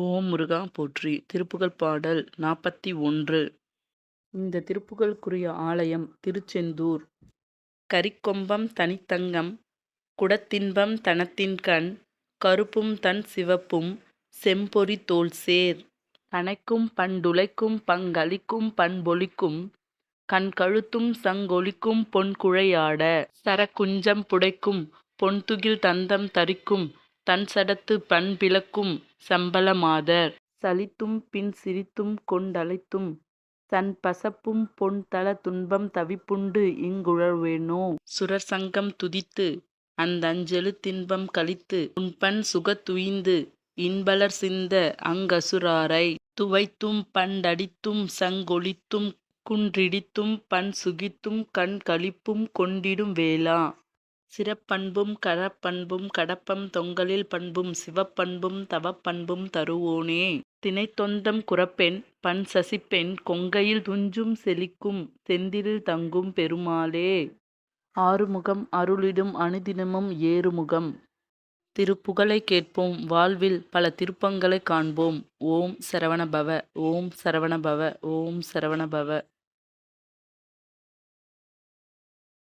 ஓம் முருகா போற்றி. திருப்புகழ் பாடல் நாற்பத்தி ஒன்று. இந்த திருப்புகழுக்குரிய ஆலயம் திருச்செந்தூர். கரிக்கொம்பம் தனித்தங்கம் குடத்தின்பம் தனத்தின்கண் கருப்பும் தன் சிவப்பும் செம்பொறி தோல் சேர். கனைக்கும் பண்டுளைக்கும் பங்களிக்கும் பண்பொழிக்கும் கண் கழுத்தும் சங்கொலிக்கும் பொன்குழையாட சரகுஞ்சம் புடைக்கும் பொன்துகில் தந்தம் தரிக்கும் தன்சடத்து பண்பிளக்கும் சம்பல சம்பளமாதர். சலித்தும் பின் சிரித்தும் கொண்டழைத்தும் தன் பசப்பும் பொன் தள துன்பம் தவிப்புண்டு இங்குழல்வேனோ? சுரர் சங்கம் துதித்து அந்தஞ்செழு தின்பம் கழித்து உன்பண் சுகத்துயிந்து இன்பலர் சிந்த அங்கசுராரை. துவைத்தும் பண்டடித்தும் சங்கொலித்தும் குன்றிடித்தும் பண் சுகித்தும் கண் கழிப்பும் கொண்டிடும் வேளா? சிறப்பண்பும் கரப்பண்பும் கடப்பம் தொங்கலில் பண்பும் சிவப்பண்பும் தவப்பண்பும் தருவோனே. தினைத்தொண்டம் குரப்பெண் பண் சசிப்பெண் கொங்கையில் துஞ்சும் செழிக்கும் செந்திலில் தங்கும் பெருமாளே. ஆறுமுகம் அருளிடும் அனுதினமும் ஏறுமுகம். திருப்புகழை கேட்போம் வாழ்வில் பல திருப்பங்களை காண்போம். ஓம் சரவணபவ ஓம் சரவணபவ ஓம் சரவணபவ.